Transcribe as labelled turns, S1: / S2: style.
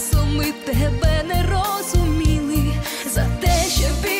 S1: часом ми тебе не розуміли, за те, що білі